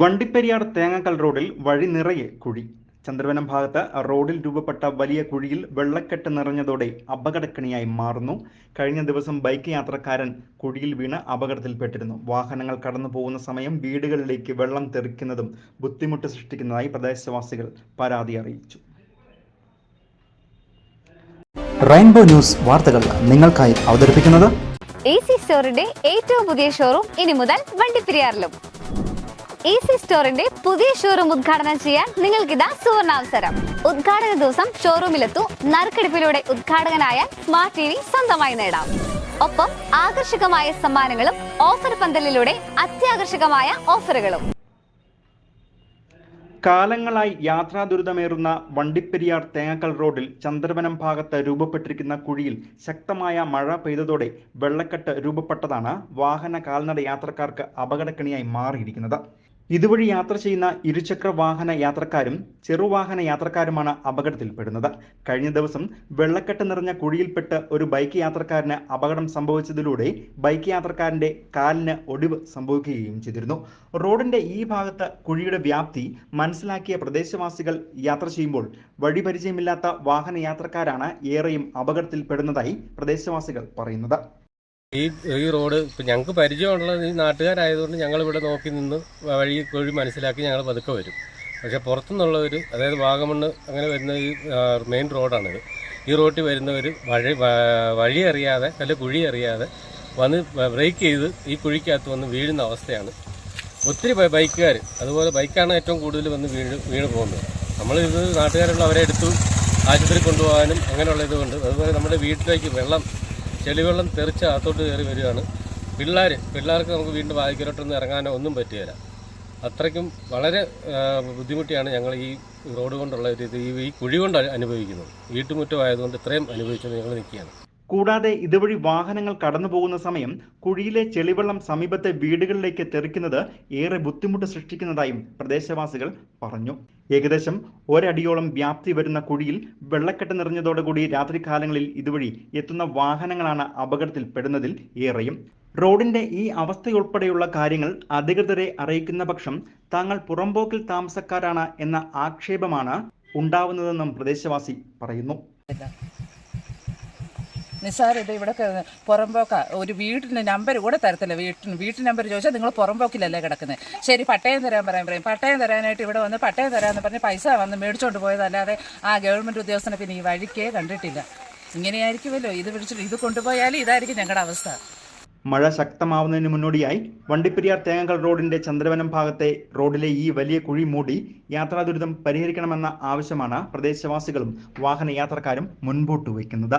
വണ്ടിപ്പെരിയാർ തേങ്ങക്കൽ റോഡിൽ വഴി നിറയെ കുഴി. ചന്ദ്രവനം ഭാഗത്ത് റോഡിൽ രൂപപ്പെട്ട വലിയ കുഴിയിൽ വെള്ളക്കെട്ട് നിറഞ്ഞതോടെ അപകടക്കണിയായി മാറുന്നു. കഴിഞ്ഞ ദിവസം ബൈക്ക് യാത്രക്കാരൻ കുഴിയിൽ വീണ് അപകടത്തിൽപ്പെട്ടിരുന്നു. വാഹനങ്ങൾ കടന്നു പോകുന്ന സമയം വീടുകളിലേക്ക് വെള്ളം തെറിക്കുന്നതും ബുദ്ധിമുട്ട് സൃഷ്ടിക്കുന്നതായി പ്രദേശവാസികൾ പരാതി അറിയിച്ചു. റെയിൻബോ ന്യൂസ് വാർത്തകൾ നിങ്ങൾക്കായി അവതരിപ്പിക്കുന്നത് എ സി സ്റ്റോറിന്റെ ഏറ്റവും പുതിയ ഷോറൂം ഇനി മുതൽ വണ്ടിപ്പെരിയാറിലും. എ സി സ്റ്റോറിന്റെ പുതിയ ഷോറൂം ഉദ്ഘാടനം ചെയ്യാൻ നിങ്ങൾക്കിതാ സുവർണാവസരം. ഉദ്ഘാടന ദിവസം ഷോറൂമിലെത്തൂ നറുക്കെടുപ്പിലൂടെ ഉദ്ഘാടകനായ സ്മാർട്ട് ടി വി സ്വന്തമായി നേടാം. ഒപ്പം ആകർഷകമായ സമ്മാനങ്ങളും ഓഫർ പന്തലിലൂടെ അത്യാകർഷകമായ ഓഫറുകളും കാലങ്ങളായി യാത്രാ ദുരിതമേറുന്ന വണ്ടിപ്പെരിയാർ തേങ്ങക്കൽ റോഡിൽ ചന്ദ്രവനം ഭാഗത്ത് രൂപപ്പെട്ടിരിക്കുന്ന കുഴിയിൽ ശക്തമായ മഴ പെയ്തതോടെ വെള്ളക്കെട്ട് രൂപപ്പെട്ടതാണ് വാഹന കാൽനട യാത്രക്കാർക്ക് അപകടക്കണിയായി മാറിയിരിക്കുന്നത്. ഇതുവഴി യാത്ര ചെയ്യുന്ന ഇരുചക്ര വാഹന യാത്രക്കാരും ചെറുവാഹന യാത്രക്കാരുമാണ് അപകടത്തിൽപ്പെടുന്നത്. കഴിഞ്ഞ ദിവസം വെള്ളക്കെട്ട് നിറഞ്ഞ കുഴിയിൽപ്പെട്ട് ഒരു ബൈക്ക് യാത്രക്കാരന് അപകടം സംഭവിച്ചതിലൂടെ ബൈക്ക് യാത്രക്കാരന്റെ കാലിന് ഒടിവ് സംഭവിക്കുകയും ചെയ്തിരുന്നു. റോഡിന്റെ ഈ ഭാഗത്ത് കുഴിയുടെ വ്യാപ്തി മനസ്സിലാക്കിയ പ്രദേശവാസികൾ യാത്ര ചെയ്യുമ്പോൾ വഴി പരിചയമില്ലാത്ത വാഹന യാത്രക്കാരാണ് ഏറെയും അപകടത്തിൽപ്പെടുന്നതായി പ്രദേശവാസികൾ പറയുന്നത്. ഈ ഈ റോഡ് ഇപ്പം ഞങ്ങൾക്ക് പരിചയമുള്ളത് ഈ നാട്ടുകാരായതുകൊണ്ട് ഞങ്ങൾ ഇവിടെ നോക്കി നിന്ന് വഴി വഴി മനസ്സിലാക്കി ഞങ്ങൾ പതുക്കെ വരും. പക്ഷേ പുറത്തുനിന്നുള്ളവർ അതായത് വാഗമണ്ണ് അങ്ങനെ വരുന്ന ഈ മെയിൻ റോഡാണിത് ഈ റോട്ടിൽ വരുന്നവർ വഴി വഴി അറിയാതെ അല്ല കുഴി അറിയാതെ വന്ന് ബ്രേക്ക് ചെയ്ത് ഈ കുഴിക്കകത്ത് വന്ന് വീഴുന്ന അവസ്ഥയാണ്. ഒത്തിരി ബൈക്കുകാർ അതുപോലെ ബൈക്കാണ് ഏറ്റവും കൂടുതൽ വന്ന് വീണ് വീണ് പോകുന്നത്. നമ്മളിത് നാട്ടുകാരുള്ള അവരെ എടുത്തു ആശുപത്രി കൊണ്ടുപോകാനും അങ്ങനെയുള്ള ഇതുകൊണ്ട് അതുപോലെ നമ്മുടെ വീട്ടിലേക്ക് വെള്ളം ചെളിവെള്ളം തെറിച്ച് അകത്തോട്ട് കയറി വരികയാണ്. പിള്ളേർ പിള്ളേർക്ക് നമുക്ക് വീണ്ടും വായിക്കലോട്ടൊന്നും ഇറങ്ങാനോ ഒന്നും പറ്റുകയില്ല. അത്രയ്ക്കും വളരെ ബുദ്ധിമുട്ടിയാണ് ഞങ്ങൾ ഈ റോഡ് കൊണ്ടുള്ള ഒരു ഇത് ഈ- കുഴി കൊണ്ട് അനുഭവിക്കുന്നത്. വീട്ടുമുറ്റമായതുകൊണ്ട് ഇത്രയും അനുഭവിച്ചത് ഞങ്ങൾ നിൽക്കുകയാണ്. കൂടാതെ ഇതുവഴി വാഹനങ്ങൾ കടന്നുപോകുന്ന സമയം കുഴിയിലെ ചെളിവെള്ളം സമീപത്തെ വീടുകളിലേക്ക് തെറിക്കുന്നത് ഏറെ ബുദ്ധിമുട്ട് സൃഷ്ടിക്കുന്നതായും പ്രദേശവാസികൾ പറഞ്ഞു. ഏകദേശം ഒരടിയോളം വ്യാപ്തി വരുന്ന കുഴിയിൽ വെള്ളക്കെട്ട് നിറഞ്ഞതോടുകൂടി രാത്രികാലങ്ങളിൽ ഇതുവഴി എത്തുന്ന വാഹനങ്ങളാണ് അപകടത്തിൽ പെടുന്നതിൽ ഏറെയും. റോഡിന്റെ ഈ അവസ്ഥയുൾപ്പെടെയുള്ള കാര്യങ്ങൾ അധികൃതരെ അറിയിക്കുന്ന പക്ഷം താങ്കൾ പുറമ്പോക്കിൽ താമസക്കാരാണ് എന്ന ആക്ഷേപമാണ് ഉണ്ടാവുന്നതെന്നും പ്രദേശവാസി പറയുന്നു. നിസ്സാര ഇത് ഇവിടെ പുറമ്പോക്ക. ഒരു വീടിന്റെ നമ്പർ കൂടെ തരത്തില്ല. വീട്ടിന് വീട്ടു നമ്പർ ചോദിച്ചാൽ നിങ്ങൾ പുറമ്പോക്കിലല്ലേ കിടക്കുന്നത് ശരി പട്ടയം തരാൻ പറയാൻ പറയും. പട്ടയം തരാനായിട്ട് ഇവിടെ വന്ന് പട്ടയം തരാമെന്ന് പറഞ്ഞ് പൈസ വന്ന് മേടിച്ചോണ്ട് പോയതല്ലാതെ ആ ഗവൺമെന്റ് ഉദ്യോഗസ്ഥനെ പിന്നെ ഈ വഴിക്കേ കണ്ടിട്ടില്ല. ഇങ്ങനെയായിരിക്കുമല്ലോ. ഇത് പിടിച്ചിട്ട് ഇത് കൊണ്ടുപോയാൽ ഇതായിരിക്കും ഞങ്ങളുടെ അവസ്ഥ. മഴ ശക്തമാവുന്നതിന് മുന്നോടിയായി വണ്ടിപ്പെരിയാർ തേങ്ങകൾ റോഡിന്റെ ചന്ദ്രവനം ഭാഗത്തെ റോഡിലെ ഈ വലിയ കുഴി മൂടി യാത്രാ ദുരിതം പരിഹരിക്കണമെന്ന ആവശ്യമാണ് പ്രദേശവാസികളും വാഹനയാത്രക്കാരും മുൻപോട്ട് വയ്ക്കുന്നത്.